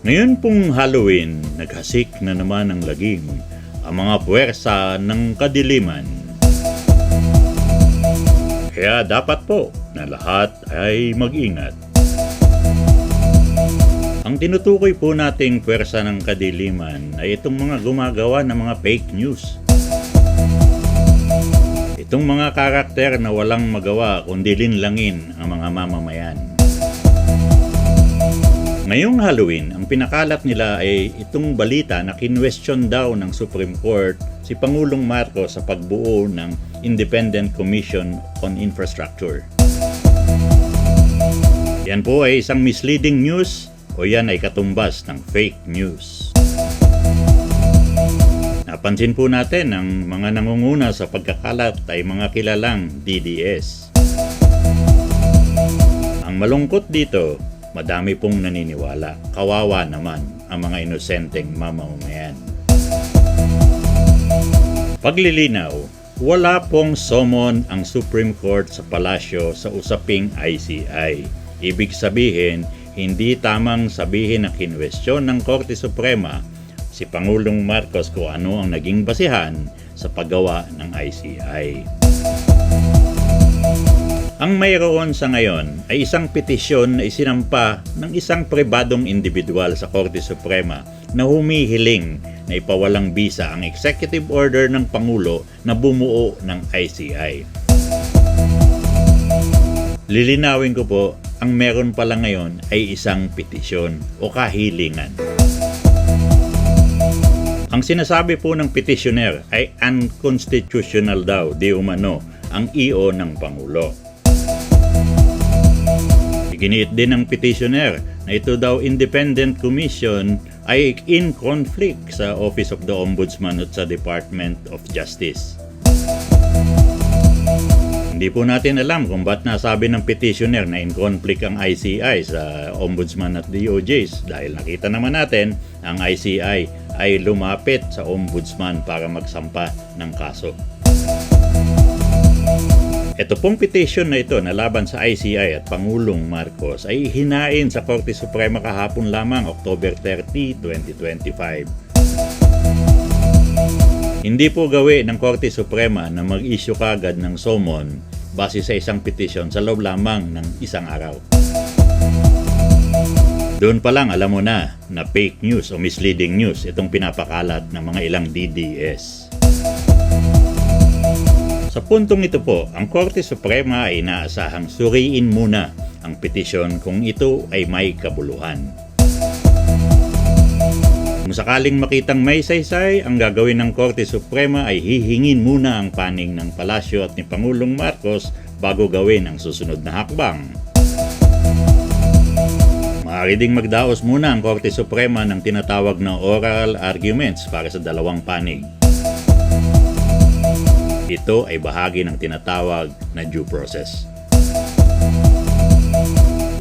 Ngayon pong Halloween, naghasik na naman ang lagim ang mga puwersa ng kadiliman. Kaya dapat po na lahat ay mag-ingat. Ang tinutukoy po nating puwersa ng kadiliman ay itong mga gumagawa ng mga fake news. Itong mga karakter na walang magawa kundi linlangin ang mga mamamayan. Ngayong Halloween, ang pinakalat nila ay itong balita na kinwestiyon daw ng Supreme Court si Pangulong Marcos sa pagbuo ng Independent Commission on Infrastructure. Yan po ay isang misleading news o yan ay katumbas ng fake news. Napansin po natin ang mga nangunguna sa pagkakalat ay mga kilalang DDS. Ang malungkot dito, madami pong naniniwala. Kawawa naman ang mga inosenteng mamamayan. Paglilinaw, wala pong summon ang Supreme Court sa palasyo sa usaping ICI. Ibig sabihin, hindi tamang sabihin na kinwestiyon ng Korte Suprema si Pangulong Marcos kung ano ang naging basihan sa paggawa ng ICI. Ang mayroon sa ngayon ay isang petisyon na isinampa ng isang pribadong individual sa Korte Suprema na humihiling na ipawalang bisa ang executive order ng Pangulo na bumuo ng ICI. Lilinawin ko po, ang meron pala ngayon ay isang petisyon o kahilingan. Ang sinasabi po ng petitioner ay unconstitutional daw di umano ang EO ng Pangulo. Iginiit din ng petitioner na ito daw independent commission ay in conflict sa Office of the Ombudsman at sa Department of Justice. Hindi po natin alam kung ba't nasabi ng petitioner na in conflict ang ICI sa Ombudsman at DOJs dahil nakita naman natin ang ICI ay lumapit sa Ombudsman para magsampa ng kaso. Ito pong petition na ito na laban sa ICI at Pangulong Marcos ay hinain sa Korte Suprema kahapon lamang October 30, 2025. Hindi po gawi ng Korte Suprema na mag-issue kagad ng summon base sa isang petition sa loob lamang ng isang araw. Doon pa lang alam mo na na fake news o misleading news itong pinapakalat ng mga ilang DDS. Sa puntong ito po, ang Korte Suprema ay inaasahang suriin muna ang petisyon kung ito ay may kabuluhan. Kung sakaling makitang may saysay, ang gagawin ng Korte Suprema ay hihingin muna ang paning ng palasyo at ni Pangulong Marcos bago gawin ang susunod na hakbang. Maaari ding magdaos muna ang Korte Suprema ng tinatawag na oral arguments para sa dalawang panig. Ito ay bahagi ng tinatawag na due process.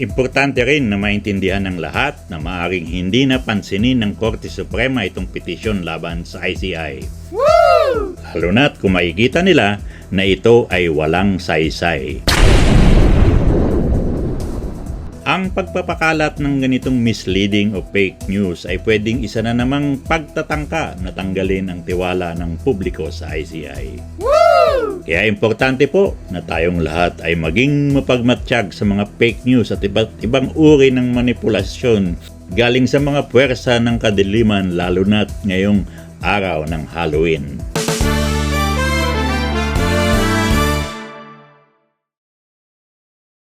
Importante rin na maintindihan ng lahat na maaring hindi napansinin ng Korte Suprema itong petisyon laban sa ICI. Lalo na't kung nila na ito ay walang saysay. Ang pagpapakalat ng ganitong misleading o fake news ay pwedeng isa na namang pagtatangka na tanggalin ang tiwala ng publiko sa ICI. Kaya importante po na tayong lahat ay maging mapagmatsyag sa mga fake news at iba't ibang uri ng manipulasyon galing sa mga puwersa ng kadiliman lalo na't ngayong araw ng Halloween.